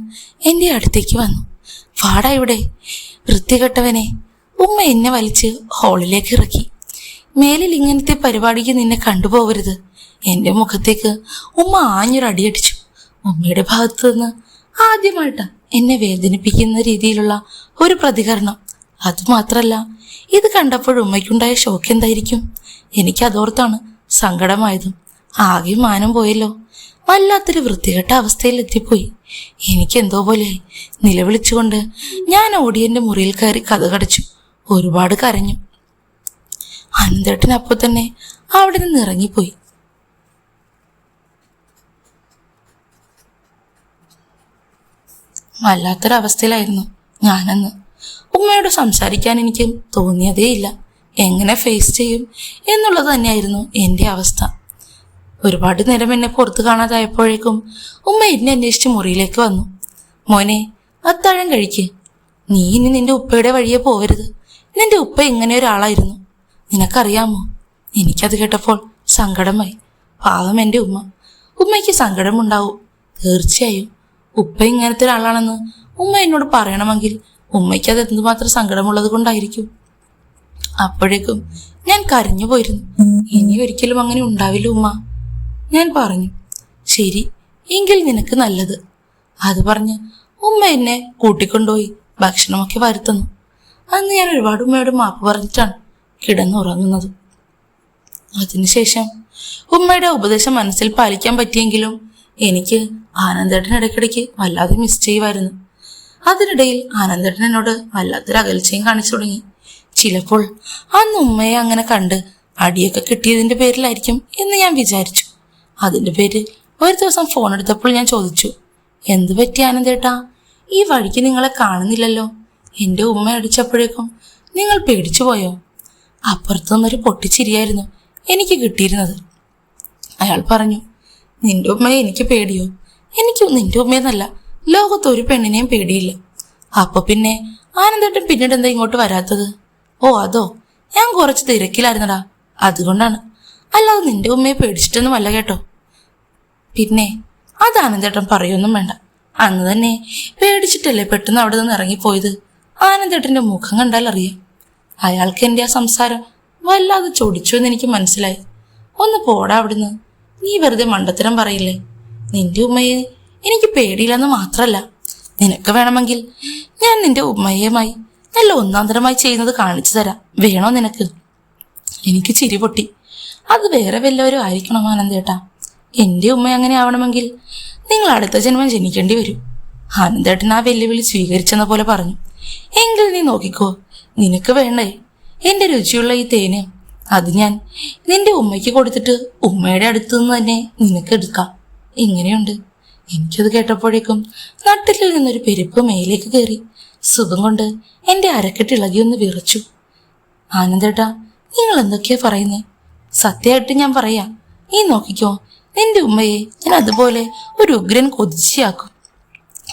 [SPEAKER 1] എന്റെ അടുത്തേക്ക് വന്നു. വാടാ ഇവിടെ. വൃത്തികെട്ടവനെ. ഉമ്മ എന്നെ വലിച്ച് ഹോളിലേക്ക് ഇറക്കി. മേലിൽ ഇങ്ങനത്തെ പരിപാടിക്ക് നിന്നെ കണ്ടുപോകരുത്. എന്റെ മുഖത്തേക്ക് ഉമ്മ ആഞ്ഞൊരു അടിയടിച്ചു. ഉമ്മയുടെ ഭാഗത്തു നിന്ന് എന്നെ വേദനിപ്പിക്കുന്ന രീതിയിലുള്ള ഒരു പ്രതികരണം. അതുമാത്രല്ല ഇത് കണ്ടപ്പോൾ ഉമ്മയ്ക്കുണ്ടായ ഷോക്ക് എന്തായിരിക്കും? എനിക്ക് അതോർത്താണ് സങ്കടമായതും. ആകെ മാനം പോയല്ലോ. വല്ലാത്തൊരു വൃത്തികെട്ട അവസ്ഥയിൽ എത്തിപ്പോയി. എനിക്ക് എന്തോ പോലെയായി നിലവിളിച്ചുകൊണ്ട് ഞാൻ ഓടിയന്റെ മുറിയിൽ കയറി കഥ കടച്ചു. ഒരുപാട് കരഞ്ഞു. അനന്തേട്ടനപ്പോൾ തന്നെ അവിടെ നിന്ന് ഇറങ്ങിപ്പോയി വല്ലാത്തൊരവസ്ഥയിലായിരുന്നു ഞാനന്ന്. ഉമ്മയോട് സംസാരിക്കാൻ എനിക്ക് തോന്നിയതേയില്ല എങ്ങനെ ഫേസ് ചെയ്യും എന്നുള്ളത് തന്നെയായിരുന്നു എന്റെ അവസ്ഥ. ഒരുപാട് നേരം എന്നെ പുറത്ത് കാണാതായപ്പോഴേക്കും ഉമ്മ എന്നെ അന്വേഷിച്ച് മുറിയിലേക്ക് വന്നു. മോനെ അത്താഴം കഴിക്ക്. നീ ഇനി നിന്റെ ഉപ്പയുടെ വഴിയെ പോവരുത്. നിന്റെ ഉപ്പ ഇങ്ങനെ ഒരാളായിരുന്നു. നിനക്കറിയാമോ? എനിക്കത് കേട്ടപ്പോൾ സങ്കടമായി. പാവം എന്റെ ഉമ്മ. ഉമ്മയ്ക്ക് സങ്കടമുണ്ടാവും. തീർച്ചയായും ഉപ്പ ഇങ്ങനത്തെ ഒരാളാണെന്ന് ഉമ്മ എന്നോട് പറയണമെങ്കിൽ ഉമ്മയ്ക്ക് അത് എന്തുമാത്രം സങ്കടമുള്ളത് കൊണ്ടായിരിക്കും? അപ്പോഴേക്കും ഞാൻ കരഞ്ഞു പോയിരുന്നു. ഇനി ഒരിക്കലും അങ്ങനെ ഉണ്ടാവില്ല ഉമ്മ. ഞാൻ പറഞ്ഞു ശരി എങ്കിൽ നിനക്ക് നല്ലത്. അത് പറഞ്ഞ് ഉമ്മ എന്നെ കൂട്ടിക്കൊണ്ടുപോയി ഭക്ഷണമൊക്കെ വരുത്തുന്നു. അന്ന് ഞാൻ ഒരുപാട് ഉമ്മയോട് മാപ്പ് പറഞ്ഞിട്ടാണ് കിടന്നുറങ്ങുന്നത്. അതിനുശേഷം ഉമ്മയുടെ ഉപദേശം മനസ്സിൽ പാലിക്കാൻ പറ്റിയെങ്കിലും എനിക്ക് ആനന്ദേട്ടൻ ഇടയ്ക്കിടയ്ക്ക് വല്ലാതെ മിസ് ചെയ്യുമായിരുന്നു. അതിനിടയിൽ ആനന്ദനോട് വല്ലാത്തൊരു അകൽച്ചയും കാണിച്ചു തുടങ്ങി. ചിലപ്പോൾ അന്ന് ഉമ്മയെ അങ്ങനെ കണ്ട് അടിയൊക്കെ കിട്ടിയതിന്റെ പേരിലായിരിക്കും എന്ന് ഞാൻ വിചാരിച്ചു. അതിന്റെ പേര് ഒരു ദിവസം ഫോൺ എടുത്തപ്പോൾ ഞാൻ ചോദിച്ചു എന്ത് പറ്റി ആനന്ദേട്ടാ? ഈ വഴിക്ക് നിങ്ങളെ കാണുന്നില്ലല്ലോ? എന്റെ ഉമ്മ അടിച്ചപ്പോഴേക്കും നിങ്ങൾ പേടിച്ചു പോയോ അപ്പുറത്തുനിന്നൊരു പൊട്ടിച്ചിരിയായിരുന്നു എനിക്ക് കിട്ടിയിരുന്നത്. അയാൾ പറഞ്ഞു നിന്റെ ഉമ്മയെ എനിക്ക് പേടിയോ? എനിക്ക് നിന്റെ ഉമ്മയെന്നല്ല ലോകത്ത് ഒരു പെണ്ണിനെയും പേടിയില്ല. അപ്പൊ പിന്നെ ആനന്ദേട്ടൻ പിന്നീട് എന്താ ഇങ്ങോട്ട് വരാത്തത്? ഓ അതോ? ഞാൻ കുറച്ച് തിരക്കിലായിരുന്നടാ. അതുകൊണ്ടാണ്. അല്ലാതെ നിന്റെ ഉമ്മയെ പേടിച്ചിട്ടൊന്നും അല്ല കേട്ടോ. പിന്നെ അത് ആനന്ദേട്ടൻ പറയൊന്നും വേണ്ട. അന്ന് തന്നെ പേടിച്ചിട്ടല്ലേ പെട്ടെന്ന് അവിടെ നിന്ന് ഇറങ്ങിപ്പോയത്? ആനന്ദേട്ടന്റെ മുഖം കണ്ടാൽ അറിയാം. അയാൾക്ക് എന്റെ ആ സംസാരം വല്ലാതെ ചൊടിച്ചു എന്ന് എനിക്ക് മനസ്സിലായി. ഒന്ന് പോടാ അവിടുന്ന്. നീ വെറുതെ മണ്ടത്തരം പറയില്ലേ? നിന്റെ ഉമ്മയെ എനിക്ക് പേടിയില്ലെന്ന് മാത്രല്ല. നിനക്ക് വേണമെങ്കിൽ ഞാൻ നിന്റെ ഉമ്മയുമായി നല്ല ഒന്നാന്തരമായി ചെയ്യുന്നത് കാണിച്ചു തരാം. വേണോ നിനക്ക്? എനിക്ക് ചിരി പൊട്ടി. അത് വേറെ വല്ലവരും ആയിരിക്കണം ആനന്ദേട്ടാ? എന്റെ ഉമ്മ അങ്ങനെ ആവണമെങ്കിൽ നിങ്ങൾ അടുത്ത ജന്മം ജനിക്കേണ്ടി വരും. ആനന്ദേട്ടൻ ആ വെല്ലുവിളി സ്വീകരിച്ചെന്ന പോലെ പറഞ്ഞു. എങ്കിൽ നീ നോക്കിക്കോ. നിനക്ക് വേണ്ടേ എന്റെ രുചിയുള്ള ഈ തേന്? അത് ഞാൻ നിന്റെ ഉമ്മയ്ക്ക് കൊടുത്തിട്ട് ഉമ്മയുടെ അടുത്ത് നിന്ന് തന്നെ നിനക്ക് എടുക്കാം. ഇങ്ങനെയുണ്ട് എനിക്കത് കേട്ടപ്പോഴേക്കും നട്ടിലിൽ നിന്നൊരു പെരുപ്പ് മേലേക്ക് കയറി. സുഖം കൊണ്ട് എന്റെ ഒന്ന് വിറച്ചു. ആനന്ദേട്ടാ നിങ്ങൾ എന്തൊക്കെയാ പറയുന്നേ? സത്യമായിട്ട് ഞാൻ പറയാ. നീ നോക്കിക്കോ നിന്റെ ഉമ്മയെ ഞാൻ അതുപോലെ ഒരു ഉഗ്രൻ കൊതിച്ചിയാക്കും.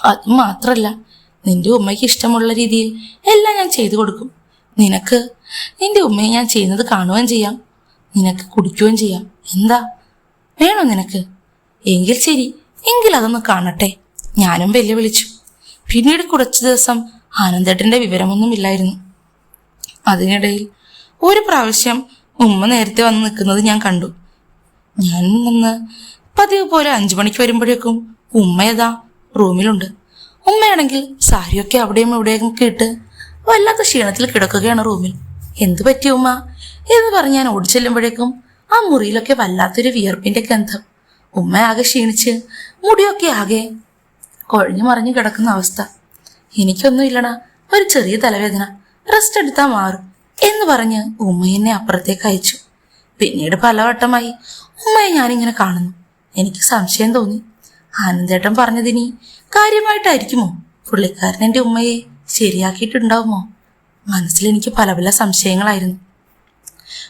[SPEAKER 1] അത് മാത്രല്ല നിന്റെ ഉമ്മയ്ക്ക് ഇഷ്ടമുള്ള രീതിയിൽ എല്ലാം ഞാൻ ചെയ്തു കൊടുക്കും. നിനക്ക് നിന്റെ ഉമ്മയെ ഞാൻ ചെയ്യുന്നത് കാണുകയും ചെയ്യാം. നിനക്ക് കുടിക്കുകയും ചെയ്യാം. എന്താ? വേണോ നിനക്ക്? എങ്കിൽ ശരി എങ്കിൽ അതൊന്ന് കാണട്ടെ. ഞാനും വെല്ലുവിളിച്ചു. പിന്നീട് കുറച്ചു ദിവസം ആനന്ദേട്ടന്റെ വിവരമൊന്നുമില്ലായിരുന്നു. അതിനിടയിൽ ഒരു പ്രാവശ്യം ഉമ്മ നേരത്തെ വന്ന് നിൽക്കുന്നത് ഞാൻ കണ്ടു. ഞാൻ നിന്ന് പതിവ് പോലെ അഞ്ചു മണിക്ക് വരുമ്പോഴേക്കും ഉമ്മ ഏതാ റൂമിലുണ്ട്. ഉമ്മയാണെങ്കിൽ സാരിയൊക്കെ അവിടെയും ഇവിടെയും ഇട്ട് വല്ലാത്ത ക്ഷീണത്തിൽ കിടക്കുകയാണ് റൂമിൽ. എന്തു പറ്റി ഉമ്മ? എന്ന് പറഞ്ഞ് ഞാൻ ഓടിച്ചെല്ലുമ്പോഴേക്കും ആ മുറിയിലൊക്കെ വല്ലാത്തൊരു വിയർപ്പിന്റെ ഗന്ധം. ഉമ്മ ആകെ ക്ഷീണിച്ച് മുടിയൊക്കെ ആകെ കൊഴിഞ്ഞു മറിഞ്ഞു കിടക്കുന്ന അവസ്ഥ. എനിക്കൊന്നും ഇല്ലടാ ഒരു ചെറിയ തലവേദന. റെസ്റ്റ് എടുത്താൽ മാറും എന്ന് പറഞ്ഞ് ഉമ്മ എന്നെ അപ്പുറത്തേക്ക് അയച്ചു. പിന്നീട് പലവട്ടമായി ഉമ്മയെ ഞാനിങ്ങനെ കാണുന്നു. എനിക്ക് സംശയം തോന്നി. ആനന്ദേട്ടൻ പറഞ്ഞതിനി കാര്യമായിട്ടായിരിക്കുമോ? പുള്ളിക്കാരൻ എന്റെ ഉമ്മയെ ശരിയാക്കിയിട്ടുണ്ടാവുമോ? മനസ്സിൽ എനിക്ക് പല പല സംശയങ്ങളായിരുന്നു.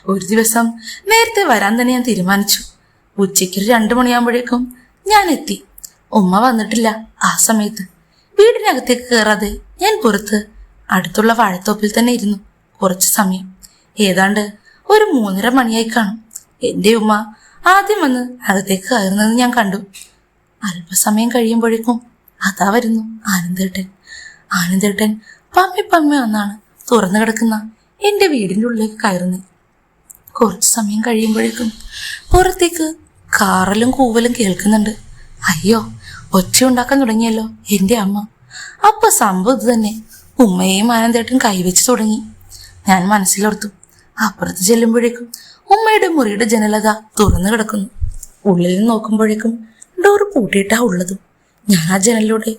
[SPEAKER 1] ഒരു ദിവസം നേരത്തെ വരാൻ തന്നെ ഞാൻ തീരുമാനിച്ചു. ഉച്ചയ്ക്ക് രണ്ടു മണിയാകുമ്പോഴേക്കും ഞാൻ എത്തി. ഉമ്മ വന്നിട്ടില്ല ആ സമയത്ത്. വീടിനകത്തേക്ക് കയറാതെ ഞാൻ പുറത്ത്. അടുത്തുള്ള വാഴത്തോപ്പിൽ തന്നെ ഇരുന്നു കുറച്ച് സമയം. ഏതാണ്ട് ഒരു മൂന്നര മണിയായി കാണും. എന്റെ ഉമ്മ ആദ്യം വന്ന് അകത്തേക്ക് കയറുന്നത് ഞാൻ കണ്ടു. അല്പസമയം കഴിയുമ്പോഴേക്കും അതാ വരുന്നു ആനന്ദേട്ടൻ. ആനന്ദേട്ടൻ പമ്മി പമ്മി വന്നാണ് തുറന്നു കിടക്കുന്ന എന്റെ വീടിന്റെ ഉള്ളിലേക്ക് കയറുന്നത്. കുറച്ച് സമയം കഴിയുമ്പോഴേക്കും പുറത്തേക്ക് കാറലും കൂവലും കേൾക്കുന്നുണ്ട്. അയ്യോ ഒച്ച ഉണ്ടാക്കാൻ തുടങ്ങിയല്ലോ എന്റെ അമ്മ. അപ്പൊ സംഭവം ഇത് തന്നെ. ഉമ്മയെയും ആനന്ദേട്ടൻ കൈവച്ച് തുടങ്ങി. ഞാൻ മനസ്സിലോർത്തു. അപ്പുറത്ത് ചെല്ലുമ്പോഴേക്കും ഉമ്മയുടെ മുറിയുടെ ജനലത തുറന്നു കിടക്കുന്നു. ഉള്ളിൽ നിന്ന് നോക്കുമ്പോഴേക്കും ഡോർ പൂട്ടിയിട്ടാ ഉള്ളതും. ഞാൻ ആ ജനലിലൂടെ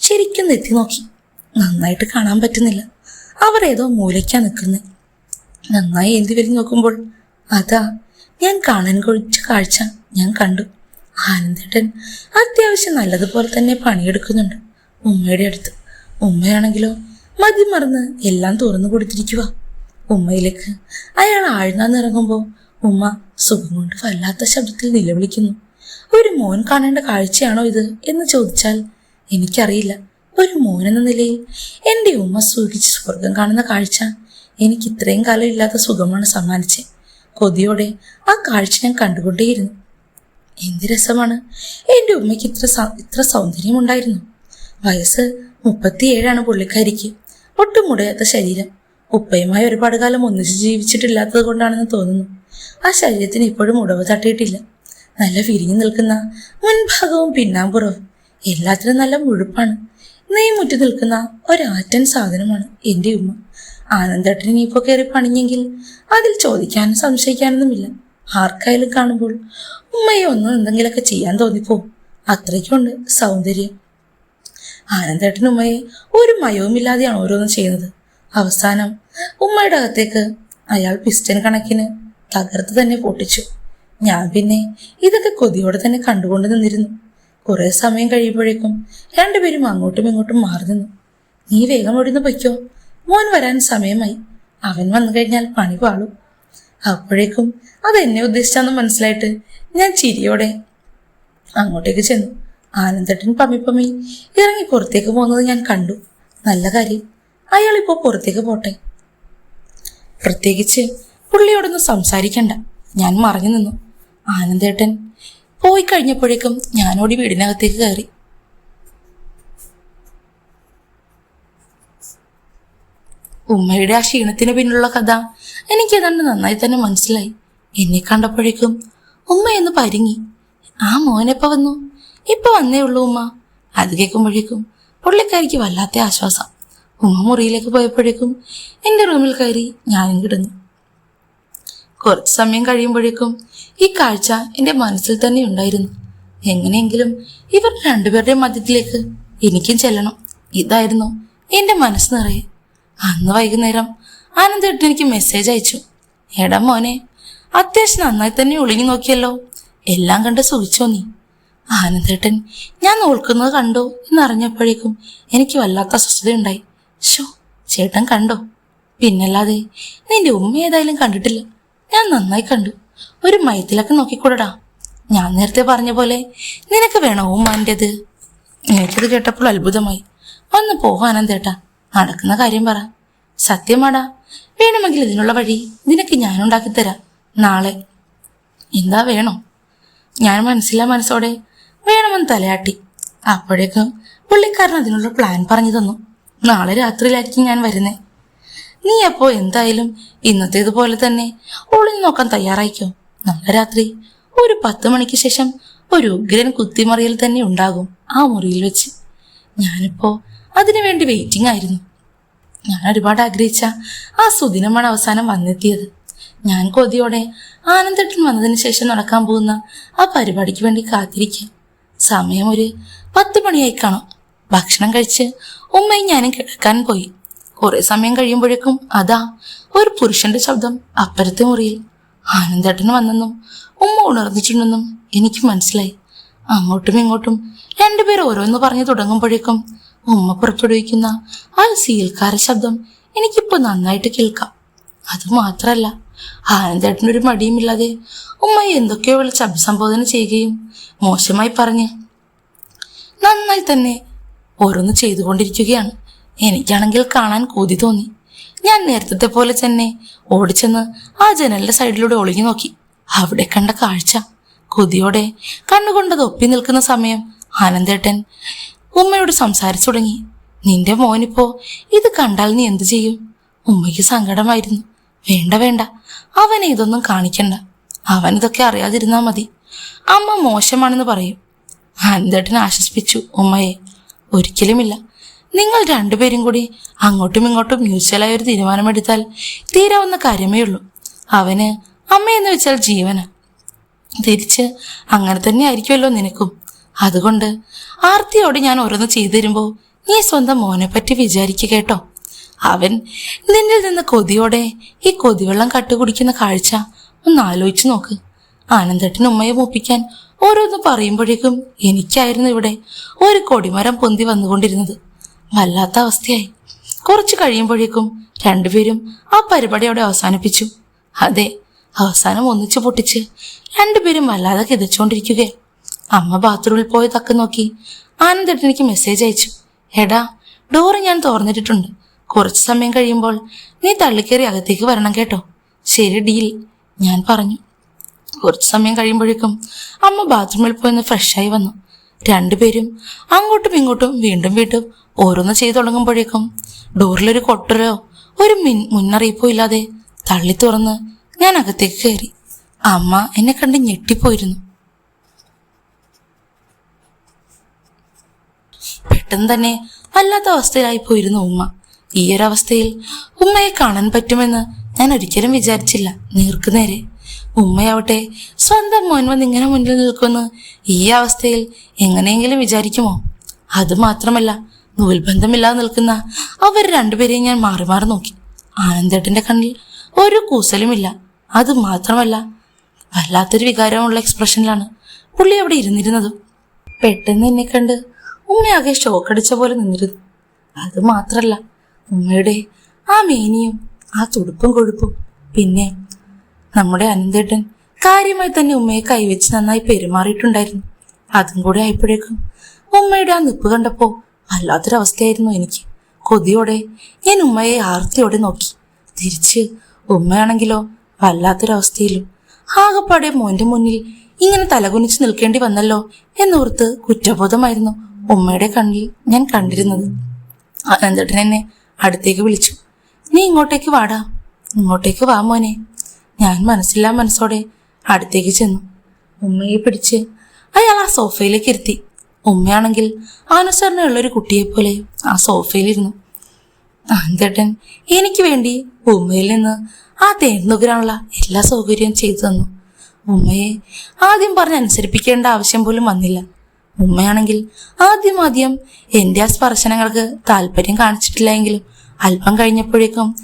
[SPEAKER 1] ശരിക്കും നെത്തി നോക്കി. നന്നായിട്ട് കാണാൻ പറ്റുന്നില്ല. അവർ ഏതോ മൂലയ്ക്കാ നിൽക്കുന്നത് നന്നായി എന്തി വരി നോക്കുമ്പോൾ അതാ ഞാൻ കാണാൻ കൊഴിച്ച കാഴ്ച ഞാൻ കണ്ടു. ആനന്ദേട്ടൻ അത്യാവശ്യം നല്ലതുപോലെ തന്നെ പണിയെടുക്കുന്നുണ്ട്. ഉമ്മയുടെ അടുത്ത്. ഉമ്മയാണെങ്കിലോ മതി മറന്ന് എല്ലാം തുറന്നു കൊടുത്തിരിക്കുക. ഉമ്മയിലേക്ക് അയാൾ ആഴ്ന്നാന്നിറങ്ങുമ്പോൾ ഉമ്മ സുഖം കൊണ്ട് വല്ലാത്ത ശബ്ദത്തിൽ നിലവിളിക്കുന്നു. ഒരു മോൻ കാണേണ്ട കാഴ്ചയാണോ ഇത്? എന്ന് ചോദിച്ചാൽ എനിക്കറിയില്ല. ഒരു മോൻ എന്ന നിലയിൽ എന്റെ ഉമ്മ സൂചിച്ച് സ്വർഗം കാണുന്ന കാഴ്ച എനിക്ക് ഇത്രയും കാലം ഇല്ലാത്ത സുഖമാണ് സമ്മാനിച്ചത് കൊതിയോടെ ആ കാഴ്ച ഞാൻ കണ്ടുകൊണ്ടേയിരുന്നു. എന്ത് രസമാണ്. എന്റെ ഉമ്മയ്ക്ക് ഇത്ര ഇത്ര സൗന്ദര്യമുണ്ടായിരുന്നു. വയസ്സ് മുപ്പത്തിയേഴാണ് പുള്ളിക്കാരിക്ക്. ഒട്ടും മുടയാത്ത ശരീരം. ഉപ്പയുമായി ഒരുപാട് കാലം ഒന്നിച്ച് ജീവിച്ചിട്ടില്ലാത്തത് കൊണ്ടാണെന്ന് തോന്നുന്നു. ആ ശരീരത്തിന് ഇപ്പോഴും ഉടവ് തട്ടിയിട്ടില്ല. നല്ല വിരിഞ്ഞു നിൽക്കുന്ന മുൻഭാഗവും പിന്നാമ്പുറവും എല്ലാത്തിനും നല്ല മുഴുപ്പാണ്. നെയ്മുറ്റി മുറ്റി നിൽക്കുന്ന ഒരാറ്റൻ സാധനമാണ് എന്റെ ഉമ്മ. ആനന്ദേട്ടൻ ഇനിയിപ്പോ കയറി പണിഞ്ഞെങ്കിൽ അതിൽ ചോദിക്കാനും സംശയിക്കാനൊന്നുമില്ല. ആർക്കായാലും കാണുമ്പോൾ ഉമ്മയെ ഒന്ന് എന്തെങ്കിലുമൊക്കെ ചെയ്യാൻ തോന്നിപ്പോ അത്രയ്ക്കുണ്ട് സൗന്ദര്യം. ആനന്ദേട്ടൻ ഉമ്മയെ ഒരു മയവുമില്ലാതെയാണ് ഓരോന്നും ചെയ്യുന്നത്. അവസാനം ഉമ്മയുടെ അകത്തേക്ക് അയാൾ പിസ്റ്റൻ കണക്കിന് തകർത്ത് തന്നെ പൊട്ടിച്ചു. ഞാൻ പിന്നെ ഇതൊക്കെ കൊതിയോടെ തന്നെ കണ്ടുകൊണ്ട് നിന്നിരുന്നു. കുറെ സമയം കഴിയുമ്പോഴേക്കും രണ്ടുപേരും അങ്ങോട്ടും ഇങ്ങോട്ടും മാറി നിന്നു. നീ വേഗം ഒഴിഞ്ഞു പൊയ്ക്കോ. മോൻ വരാൻ സമയമായി. അവൻ വന്നു കഴിഞ്ഞാൽ പണി പാളും. അപ്പോഴേക്കും അത് എന്നെ ഉദ്ദേശിച്ചാന്ന് മനസ്സിലായിട്ട് ഞാൻ ചിരിയോടെ അങ്ങോട്ടേക്ക് ചെന്നു. ആനന്ദട്ടൻ പമ്മി പമ്മി ഇറങ്ങി പുറത്തേക്ക് പോകുന്നത് ഞാൻ കണ്ടു. നല്ല കാര്യം അയാൾ ഇപ്പോൾ പുറത്തേക്ക് പോട്ടെ. പ്രത്യേകിച്ച് പുള്ളിയോടൊന്നും സംസാരിക്കണ്ട. ഞാൻ മറഞ്ഞു നിന്നു. ആനന്ദേട്ടൻ പോയി കഴിഞ്ഞപ്പോഴേക്കും ഞാനോടി വീടിനകത്തേക്ക് കയറി. ഉമ്മയുടെ ആ ക്ഷീണത്തിന് പിന്നിലുള്ള കഥ എനിക്ക് ഏതാണ്ട് നന്നായി തന്നെ മനസ്സിലായി. എന്നെ കണ്ടപ്പോഴേക്കും ഉമ്മ എന്ന് പരിങ്ങി. ആ മോനെപ്പ വന്നു? ഇപ്പൊ വന്നേ ഉള്ളൂ ഉമ്മ. അത് കേൾക്കുമ്പോഴേക്കും പുള്ളിക്കാരിക്ക് വല്ലാത്ത ആശ്വാസം. ഉമ്മ മുറിയിലേക്ക് പോയപ്പോഴേക്കും എന്റെ റൂമിൽ കയറി ഞാനും കിടന്നു. കുറച്ച് സമയം കഴിയുമ്പോഴേക്കും ഈ കാഴ്ച എന്റെ മനസ്സിൽ തന്നെ ഉണ്ടായിരുന്നു. എങ്ങനെയെങ്കിലും ഇവർ രണ്ടുപേരുടെയും മധ്യത്തിലേക്ക് എനിക്കും ചെല്ലണം. ഇതായിരുന്നു എന്റെ മനസ്സ് നിറയെ അന്ന് വൈകുന്നേരം ആനന്ദേട്ടൻ എനിക്ക് മെസ്സേജ് അയച്ചു. എടാ മോനെ അത്യാവശ്യം നന്നായി തന്നെ ഒളിഞ്ഞു നോക്കിയല്ലോ. എല്ലാം കണ്ട് സുഖിച്ചോ നീ? ആനന്ദേട്ടൻ ഞാൻ നോൾക്കുന്നത് കണ്ടോ എന്നറിഞ്ഞപ്പോഴേക്കും എനിക്ക് വല്ലാത്ത അസ്വസ്ഥതയുണ്ടായി. ഷോ ചേട്ടൻ കണ്ടോ? പിന്നല്ലാതെ നിന്റെ ഉമ്മ ഏതായാലും കണ്ടിട്ടില്ല. ഞാൻ നന്നായി കണ്ടു. ഒരു മയത്തിലൊക്കെ നോക്കിക്കൂടടാ. ഞാൻ നേരത്തെ പറഞ്ഞ പോലെ നിനക്ക് വേണോ ഉമ്മാന്റെത് എനിക്കത് കേട്ടപ്പോൾ അത്ഭുതമായി. ഒന്ന് പോകാനന്തേട്ടാ നടക്കുന്ന കാര്യം പറ. സത്യമാടാ വേണമെങ്കിൽ ഇതിനുള്ള വഴി നിനക്ക് ഞാനുണ്ടാക്കി തരാം. നാളെ. എന്താ വേണോ? ഞാൻ മനസ്സിലാ മനസ്സോടെ. വേണമെന്ന് തലയാട്ടി. അപ്പോഴേക്കും പുള്ളിക്കാരൻ അതിനുള്ള പ്ലാൻ പറഞ്ഞു തന്നു. നാളെ രാത്രിയിലായിരിക്കും ഞാൻ വരുന്നേ. നീ അപ്പോ എന്തായാലും ഇന്നത്തേതുപോലെ തന്നെ ഒളിഞ്ഞു നോക്കാൻ തയ്യാറായിക്കോ? നാളെ രാത്രി ഒരു പത്ത് മണിക്ക് ശേഷം ഒരു ഉഗ്രൻ കുത്തിമറിയൽ തന്നെ ഉണ്ടാകും ആ മുറിയിൽ വെച്ച്. ഞാനിപ്പോ അതിനുവേണ്ടി വെയിറ്റിംഗ് ആയിരുന്നു. ഞാൻ ഒരുപാട് ആഗ്രഹിച്ച ആ സുദിനമാണ് അവസാനം വന്നെത്തിയത്. ഞാൻ കൊതിയോടെ ആനന്ദട്ടൻ വന്നതിന് ശേഷം നടക്കാൻ പോകുന്ന ആ പരിപാടിക്ക് വേണ്ടി കാത്തിരിക്കാം. സമയം ഒരു പത്ത് മണിയായി കാണും. ഭക്ഷണം കഴിച്ച് ഉമ്മയും ഞാനും കിടക്കാൻ പോയി. കുറെ സമയം കഴിയുമ്പോഴേക്കും അതാ ഒരു പുരുഷന്റെ ശബ്ദം അപ്പുറത്തെ മുറിയിൽ ആനന്ദേട്ടൻ വന്നെന്നും ഉമ്മ ഉണർന്നിട്ടുണ്ടെന്നും എനിക്ക് മനസ്സിലായി. അങ്ങോട്ടും ഇങ്ങോട്ടും രണ്ടുപേർ ഓരോന്ന് പറഞ്ഞു തുടങ്ങുമ്പോഴേക്കും ഉമ്മ പുറപ്പെടുവിക്കുന്ന ആ സീൽക്കാര ശബ്ദം എനിക്കിപ്പോ നന്നായിട്ട് കേൾക്കാം. അത് മാത്രല്ല ആനന്ദേട്ടനൊരു മടിയുമില്ലാതെ ഉമ്മ എന്തൊക്കെയോ വിളിച്ച് അഭിസംബോധന ചെയ്യുകയും മോശമായി പറഞ്ഞ് നന്നായി തന്നെ ഓരോന്ന് ചെയ്തുകൊണ്ടിരിക്കുകയാണ്. എനിക്കാണെങ്കിൽ കാണാൻ കൊതി തോന്നി. ഞാൻ നേരത്തെ പോലെ തന്നെ ഓടിച്ചെന്ന് ആ ജനലിന്റെ സൈഡിലൂടെ ഒളിഞ്ഞു നോക്കി. അവിടെ കണ്ട കാഴ്ച കൊതിയോടെ കണ്ണുകൊണ്ടത് ഒപ്പി നിൽക്കുന്ന സമയം ആനന്ദേട്ടൻ ഉമ്മയോട് സംസാരിച്ചു തുടങ്ങി. നിന്റെ മോനിപ്പോ ഇത് കണ്ടാൽ നീ എന്തു ചെയ്യും? ഉമ്മയ്ക്ക് സങ്കടമായിരുന്നു. വേണ്ട വേണ്ട. അവനെ ഇതൊന്നും കാണിക്കണ്ട. അവൻ ഇതൊക്കെ അറിയാതിരുന്നാ മതി. അമ്മ മോശമാണെന്ന് പറയും. അനന്തട്ടൻ ആശ്വസിപ്പിച്ചു. ഉമ്മയെ ഒരിക്കലുമില്ല. നിങ്ങൾ രണ്ടുപേരും കൂടി അങ്ങോട്ടും ഇങ്ങോട്ടും മ്യൂച്വലായ ഒരു തീരുമാനമെടുത്താൽ തീരാവുന്ന കാര്യമേ ഉള്ളൂ. അവന് അമ്മയെന്ന് വെച്ചാൽ ജീവന. തിരിച്ച് അങ്ങനെ തന്നെ ആയിരിക്കുമല്ലോ നിനക്കും. അതുകൊണ്ട് ആർത്തിയോട് ഞാൻ ഓരോന്ന് ചെയ്തു തരുമ്പോൾ നീ സ്വന്തം മോനെ പറ്റി വിചാരിക്കുക കേട്ടോ. അവൻ നിന്നിൽ നിന്ന് കൊതിയോടെ ഈ കൊതിവെള്ളം കട്ടുകുടിക്കുന്ന കാഴ്ച ഒന്ന് ആലോചിച്ചു നോക്ക്. ആനന്ദേട്ടൻ ഉമ്മയെ മൂപ്പിക്കാൻ ഓരോന്ന് പറയുമ്പോഴേക്കും എനിക്കായിരുന്നു ഇവിടെ ഒരു കൊടിമരം പൊന്തി വന്നുകൊണ്ടിരുന്നത്. വല്ലാത്ത അവസ്ഥയായി. കുറച്ച് കഴിയുമ്പോഴേക്കും രണ്ടുപേരും ആ പരിപാടി അവിടെ അവസാനിപ്പിച്ചു. അതെ അവസാനം ഒന്നിച്ചു പൊട്ടിച്ച് രണ്ടുപേരും വല്ലാതെ കിതച്ചുകൊണ്ടിരിക്കുകയെ അമ്മ ബാത്റൂമിൽ പോയി തക്ക നോക്കി. ആനന്ദിട്ട് എനിക്ക് മെസ്സേജ് അയച്ചു. എടാ ഡോറ് ഞാൻ തുറന്നിട്ടിട്ടുണ്ട്. കുറച്ച് സമയം കഴിയുമ്പോൾ നീ തള്ളിക്കേറി അകത്തേക്ക് വരണം കേട്ടോ. ശരി ഡീൽ ഞാൻ പറഞ്ഞു. കുറച്ച് സമയം കഴിയുമ്പോഴേക്കും അമ്മ ബാത്റൂമിൽ പോയിന്ന് ഫ്രഷായി വന്നു. രണ്ടുപേരും അങ്ങോട്ടും ഇങ്ങോട്ടും വീണ്ടും വീണ്ടും ഓരോന്ന് ചെയ്തു തുടങ്ങുമ്പോഴേക്കും ഡോറിലൊരു കൊട്ടരോ ഒരു മിൻ മുന്നറിയിപ്പോ ഇല്ലാതെ തള്ളി തുറന്ന് ഞാൻ അകത്തേക്ക് കയറി. അമ്മ എന്നെ കണ്ട് ഞെട്ടിപ്പോയിരുന്നു. പെട്ടെന്ന് തന്നെ വല്ലാത്ത അവസ്ഥയിലായി പോയിരുന്നു ഉമ്മ. ഈ ഒരു അവസ്ഥയിൽ ഉമ്മയെ കാണാൻ പറ്റുമെന്ന് ഞാൻ ഒരിക്കലും വിചാരിച്ചില്ല. നേർക്കുനേരെ ഉമ്മയാവട്ടെ സ്വന്തം മോൻ വന്ന് ഇങ്ങനെ മുന്നിൽ നിൽക്കുമെന്ന് ഈ അവസ്ഥയിൽ എങ്ങനെയെങ്കിലും വിചാരിക്കുമോ? അത് മാത്രമല്ല നൂൽബന്ധമില്ലാതെ നിൽക്കുന്ന അവർ രണ്ടുപേരെയും ഞാൻ മാറി മാറി നോക്കി. ആനന്ദേട്ടന്റെ കണ്ണിൽ ഒരു കൂസലുമില്ല. അത് മാത്രമല്ല വല്ലാത്തൊരു വികാരമുള്ള എക്സ്പ്രഷനിലാണ് പുള്ളി അവിടെ ഇരുന്നിരുന്നതും. പെട്ടെന്ന് എന്നെ കണ്ട് ഉമ്മയാകെ ഷോക്കടിച്ച പോലെ നിന്നിരുന്നു. അത് മാത്രല്ല ഉമ്മയുടെ ആ മേനിയും ആ തുടുപ്പും കൊഴുപ്പും. പിന്നെ നമ്മുടെ അനന്തേട്ടൻ കാര്യമായി തന്നെ ഉമ്മയെ കൈവച്ച് നന്നായി പെരുമാറിയിട്ടുണ്ടായിരുന്നു. അതും കൂടെ ആയപ്പോഴേക്കും ഉമ്മയുടെ ആ നിപ്പ് കണ്ടപ്പോ വല്ലാത്തൊരവസ്ഥയായിരുന്നു എനിക്ക്. കൊതിയോടെ ഞാൻ ഉമ്മയെ ആർത്തിയോടെ നോക്കി. തിരിച്ച് ഉമ്മയാണെങ്കിലോ വല്ലാത്തൊരവസ്ഥയിലും. ആകപ്പാടെ മോന്റെ മുന്നിൽ ഇങ്ങനെ തലകുനിച്ച് നിൽക്കേണ്ടി വന്നല്ലോ എന്നോർത്ത് കുറ്റബോധമായിരുന്നു ഉമ്മയുടെ കണ്ണിൽ ഞാൻ കണ്ടിരുന്നത്. അനന്തട്ടൻ എന്നെ അടുത്തേക്ക് വിളിച്ചു. നീ ഇങ്ങോട്ടേക്ക് വാടാ. ഇങ്ങോട്ടേക്ക് വാ മോനെ. ഞാൻ മനസ്സില്ലാ മനസ്സോടെ അടുത്തേക്ക് ചെന്നു. ഉമ്മയെ പിടിച്ച് അയാൾ ആ സോഫയിലേക്ക് ഇരുത്തി. ഉമ്മയാണെങ്കിൽ കുട്ടിയെ കുട്ടിയെപ്പോലെ ആ സോഫയിലിരുന്നു. അനന്തട്ടൻ എനിക്ക് വേണ്ടി ഉമ്മയിൽ നിന്ന് ആ തേൻ എല്ലാ സൗകര്യവും ചെയ്തു തന്നു. ഉമ്മയെ ആദ്യം പറഞ്ഞ് അനുസരിപ്പിക്കേണ്ട ആവശ്യം പോലും വന്നില്ല. ഉമ്മയാണെങ്കിൽ ആദ്യം ആദ്യം എന്റെ ആ സ്പർശനങ്ങൾക്ക് താല്പര്യം കാണിച്ചിട്ടില്ല എങ്കിലും അല്പം കഴിഞ്ഞപ്പോഴേക്കും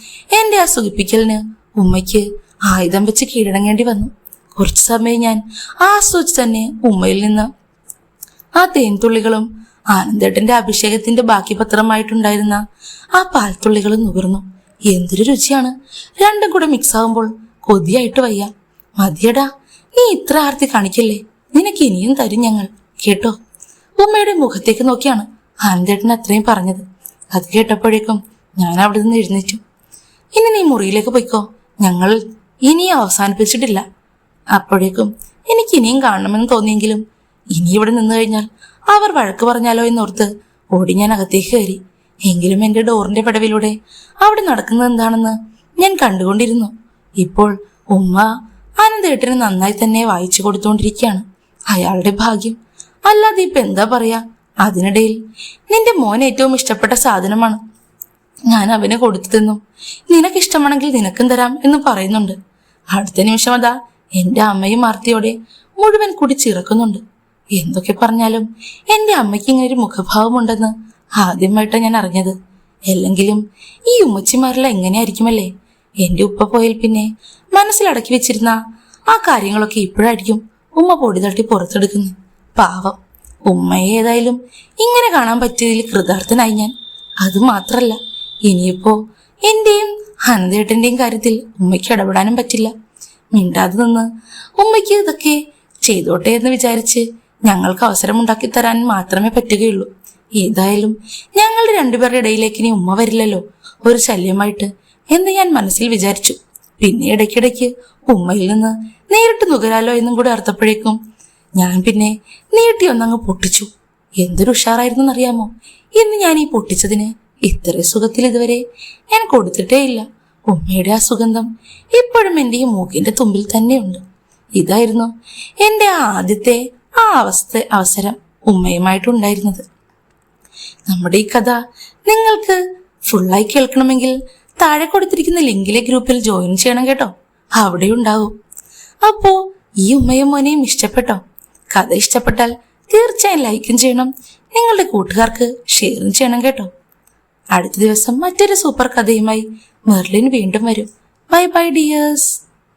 [SPEAKER 1] എന്റെ ആ സുഖിപ്പിക്കലിന് ഉമ്മയ്ക്ക് ആയുധം വെച്ച് കീഴടങ്ങേണ്ടി വന്നു. കുറച്ചു സമയം ഞാൻ ആസ്വദിച്ച് തന്നെ ഉമ്മയിൽ നിന്ന് ആ തേൻതുള്ളികളും ആനന്ദേട്ടന്റെ അഭിഷേകത്തിന്റെ ബാക്കി പത്രമായിട്ടുണ്ടായിരുന്ന ആ പാൽത്തുള്ളികളും നുകർന്നു. എന്തൊരു രുചിയാണ്. രണ്ടും കൂടെ മിക്സ് ആകുമ്പോൾ കൊതിയായിട്ട് വയ്യ. മതിയടാ നീ ഇത്ര ആർത്തി കാണിക്കല്ലേ? നിനക്ക് ഇനിയും തരും ഞങ്ങൾ. കേട്ടോ. ഉമ്മയുടെ മുഖത്തേക്ക് നോക്കിയാണ് ആനന്ദേട്ടൻ അത്രയും പറഞ്ഞത്. അത് കേട്ടപ്പോഴേക്കും ഞാൻ അവിടെ നിന്ന് എഴുന്നേറ്റു. ഇനി നീ മുറിയിലേക്ക് പോയിക്കോ. ഞങ്ങൾ ഇനി അവസാനിപ്പിച്ചിട്ടില്ല. അപ്പോഴേക്കും എനിക്ക് ഇനിയും കാണണമെന്ന് തോന്നിയെങ്കിലും ഇനി ഇവിടെ നിന്ന് കഴിഞ്ഞാൽ അവർ വഴക്ക് പറഞ്ഞാലോ എന്നോർത്ത് ഓടി ഞാൻ അകത്തേക്ക് കയറി. എങ്കിലും എന്റെ ഡോറിന്റെ പടവിലൂടെ അവിടെ നടക്കുന്നത് എന്താണെന്ന് ഞാൻ കണ്ടുകൊണ്ടിരുന്നു. ഇപ്പോൾ ഉമ്മ ആനന്ദേട്ടന് നന്നായി തന്നെ വായിച്ചു കൊടുത്തുകൊണ്ടിരിക്കുകയാണ്. അയാളുടെ ഭാഗ്യം അല്ലാതെ ഇപ്പൊ എന്താ പറയാ? അതിനിടയിൽ നിന്റെ മോൻ ഏറ്റവും ഇഷ്ടപ്പെട്ട സാധനമാണ്. ഞാൻ അവന് കൊടുത്തു തന്നു. നിനക്ക് ഇഷ്ടമാണെങ്കിൽ നിനക്കും തരാം എന്ന് പറയുന്നുണ്ട്. അടുത്ത നിമിഷം അതാ എന്റെ അമ്മയും ആർത്തിയോടെ മുഴുവൻ കൂടി ചിറക്കുന്നുണ്ട്. എന്തൊക്കെ പറഞ്ഞാലും എന്റെ അമ്മയ്ക്ക് ഇങ്ങനെ ഒരു മുഖഭാവമുണ്ടെന്ന് ആദ്യമായിട്ടാണ് ഞാൻ അറിഞ്ഞത്. അല്ലെങ്കിലും ഈ ഉമ്മച്ചിമാരെല്ലാം എങ്ങനെയായിരിക്കുമല്ലേ? എന്റെ ഉപ്പ പോയാൽ പിന്നെ മനസ്സിലടക്കി വെച്ചിരുന്ന ആ കാര്യങ്ങളൊക്കെ ഇപ്പോഴായിരിക്കും ഉമ്മ പൊടി തട്ടി പുറത്തെടുക്കുന്നത്. പാവം. ഉമ്മയെ ഏതായാലും ഇങ്ങനെ കാണാൻ പറ്റിയതിൽ കൃതാർത്ഥനായി ഞാൻ. അത് മാത്രല്ല ഇനിയിപ്പോ എന്റെയും ഹനന്തേട്ടന്റെയും കാര്യത്തിൽ ഉമ്മയ്ക്ക് ഇടപെടാനും പറ്റില്ല. മിണ്ടാതെ നിന്ന് ഉമ്മയ്ക്ക് ഇതൊക്കെ ചെയ്തോട്ടെ എന്ന് വിചാരിച്ച് ഞങ്ങൾക്ക് അവസരം ഉണ്ടാക്കി തരാൻ മാത്രമേ പറ്റുകയുള്ളൂ. ഏതായാലും ഞങ്ങളുടെ രണ്ടുപേരുടെ ഇടയിലേക്ക് ഇനി ഉമ്മ വരില്ലല്ലോ. ഒരു ശല്യമായിട്ട് എന്ന് ഞാൻ മനസ്സിൽ വിചാരിച്ചു. പിന്നെ ഇടയ്ക്കിടയ്ക്ക് ഉമ്മയിൽ നിന്ന് നേരിട്ട് നുകരാലോ എന്നും കൂടി അർത്ഥപ്പോഴേക്കും ഞാൻ പിന്നെ നീട്ടി ഒന്നങ്ങ് പൊട്ടിച്ചു. എന്തൊരു ഉഷാറായിരുന്നു എന്നറിയാമോ ഇന്ന് ഞാൻ ഈ പൊട്ടിച്ചതിന് ഇത്ര സുഖത്തിൽ ഇതുവരെ ഞാൻ കൊടുത്തിട്ടേ ഇല്ല. ഉമ്മയുടെ ആ സുഗന്ധം ഇപ്പോഴും എന്റെ ഈ മൂക്കിന്റെ തുമ്പിൽ തന്നെയുണ്ട്. ഇതായിരുന്നു എന്റെ ആദ്യത്തെ ആ അവസ്ഥ അവസരം ഉമ്മയുമായിട്ടുണ്ടായിരുന്നത്. നമ്മുടെ ഈ കഥ നിങ്ങൾക്ക് ഫുള്ളായി കേൾക്കണമെങ്കിൽ താഴെ കൊടുത്തിരിക്കുന്ന ലിങ്കിലെ ഗ്രൂപ്പിൽ ജോയിൻ ചെയ്യണം കേട്ടോ. അവിടെ ഉണ്ടാവും അപ്പോ ഈ ഉമ്മയും മോനെയും ഇഷ്ടപ്പെട്ടോ? കഥ ഇഷ്ടപ്പെട്ടാൽ തീർച്ചയായും ലൈക്കും ചെയ്യണം. നിങ്ങളുടെ കൂട്ടുകാർക്ക് ഷെയറും ചെയ്യണം കേട്ടോ. അടുത്ത ദിവസം മറ്റൊരു സൂപ്പർ കഥയുമായി മെർലിൻ വീണ്ടും വരും. Bye bye dears.